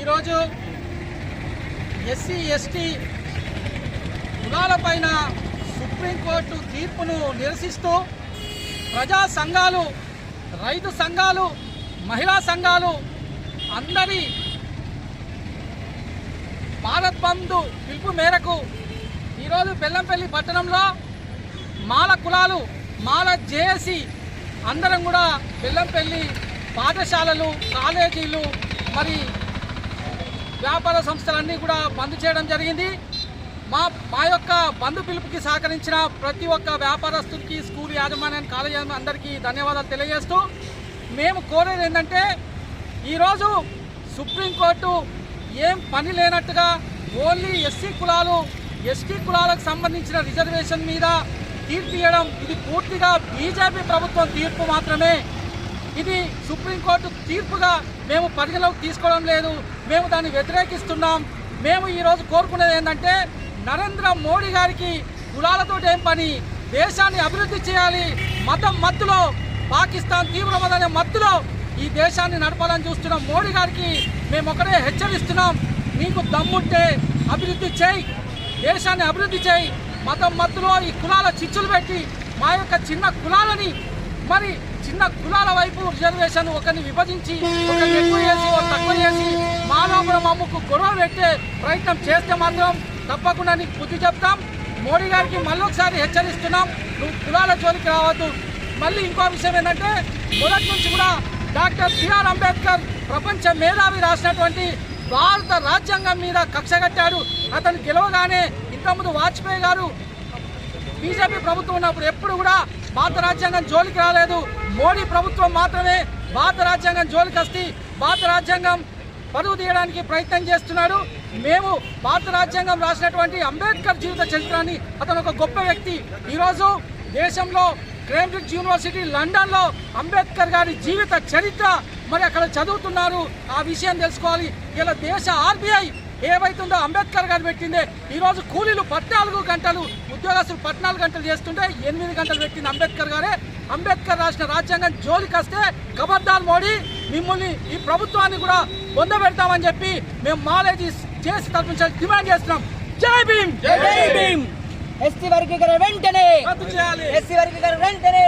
ఈరోజు SC ST కులాలపైన supreme court తీర్పును నిరసిస్తూ ప్రజా సంఘాలు రైతు సంఘాలు మహిళా సంఘాలు అందరి భారత్ బంధు పిలుపు మేరకు ఈరోజు బెల్లంపల్లి పట్టణంలో మాల కులాలు మాల జేఏసి అందరం కూడా బెల్లంపల్లి పాఠశాలలు కాలేజీలు మరి వ్యాపార సంస్థలన్నీ కూడా బంద్ చేయడం జరిగింది. మా మా యొక్క బంధు పిలుపుకి సహకరించిన ప్రతి ఒక్క వ్యాపారస్తుడికి స్కూల్ యాజమాన్యాన్ని కాలేజీ అందరికీ ధన్యవాదాలు తెలియజేస్తూ మేము కోరేది ఏంటంటే ఈరోజు సుప్రీంకోర్టు ఏం పని లేనట్టుగా ఓన్లీ ఎస్సీ కులాలు ఎస్టీ కులాలకు సంబంధించిన రిజర్వేషన్ మీద తీర్పు ఇవ్వడం ఇది పూర్తిగా బీజేపీ ప్రభుత్వం తీర్పు మాత్రమే. ఇది సుప్రీంకోర్టు తీర్పుగా మేము పరిగణలోకి తీసుకోవడం లేదు. మేము దాన్ని వ్యతిరేకిస్తున్నాం. మేము ఈరోజు కోరుకునేది ఏంటంటే నరేంద్ర మోడీ గారికి కులాలతో ఏం పని? దేశాన్ని అభివృద్ధి చేయాలి. మతం మత్తులో పాకిస్తాన్ తీవ్రవాద అనే మత్తులో ఈ దేశాన్ని నడపాలని చూస్తున్న మోడీ గారికి మేము ఒకటే హెచ్చరిస్తున్నాం. నీకు దమ్ముంటే అభివృద్ధి చేయి. దేశాన్ని అభివృద్ధి చేయి. మతం మత్తులో ఈ కులాల చిచ్చులు పెట్టి మా యొక్క చిన్న కులాలని మరి చిన్న కులాల వైపు రిజర్వేషన్ ఒకరిని విభజించి ఒకరిని ఎక్కువ చేసి ఒక తక్కువ చేసి మానవుల మమ్మకు గొడవ పెట్టే ప్రయత్నం చేస్తే మాత్రం తప్పకుండా నీకు బుద్ధి చెప్తాం. మోడీ గారికి మళ్ళొకసారి హెచ్చరిస్తున్నాం నువ్వు కులాల జోలికి రావద్దు. మళ్ళీ ఇంకో విషయం ఏంటంటే మొదటి నుంచి కూడా డాక్టర్ బిఆర్ అంబేద్కర్ ప్రపంచ మేధావి రాసినటువంటి భారత రాజ్యాంగం మీద కక్ష కట్టాడు. అతను గెలవగానే ఇంతకుముందు వాజ్పేయి గారు బీజేపీ ప్రభుత్వం ఉన్నప్పుడు ఎప్పుడు కూడా భారత రాజ్యాంగం జోలికి రాలేదు. మోడీ ప్రభుత్వం మాత్రమే భారత రాజ్యాంగం జోలికి వస్తే భారత రాజ్యాంగం పరువు తీయడానికి ప్రయత్నం చేస్తున్నాడు. మేము భారత రాజ్యాంగం రాసినటువంటి అంబేద్కర్ జీవిత చరిత్రని అతను ఒక గొప్ప వ్యక్తి. ఈరోజు దేశంలో కేంబ్రిడ్జ్ యూనివర్సిటీ లండన్లో అంబేద్కర్ గారి జీవిత చరిత్ర మరి అక్కడ చదువుతున్నారు. ఆ విషయం తెలుసుకోవాలి. ఇలా దేశ ఆర్బీఐ ఏవైతుందో అంబేద్కర్ గారు పెట్టిందే. ఈరోజు కూలీలు పద్నాలుగు గంటలు ఉద్యోగస్తులు పద్నాలుగు గంటలు చేస్తుంటే ఎనిమిది గంటలు పెట్టింది అంబేద్కర్ గారే. అంబేద్కర్ రాసిన రాజ్యాంగం జోలికి వస్తే మోడీ మిమ్మల్ని ఈ ప్రభుత్వాన్ని కూడా పొందబెడతామని చెప్పి మేము మాలేజీ చేసి తరపు డిమాండ్ చేస్తున్నాం. జై భీమ్! జై భీమ్! ఎస్సీ వర్గీకరణ వెంటనే ఎస్సీ వర్గీకరణ వెంటనే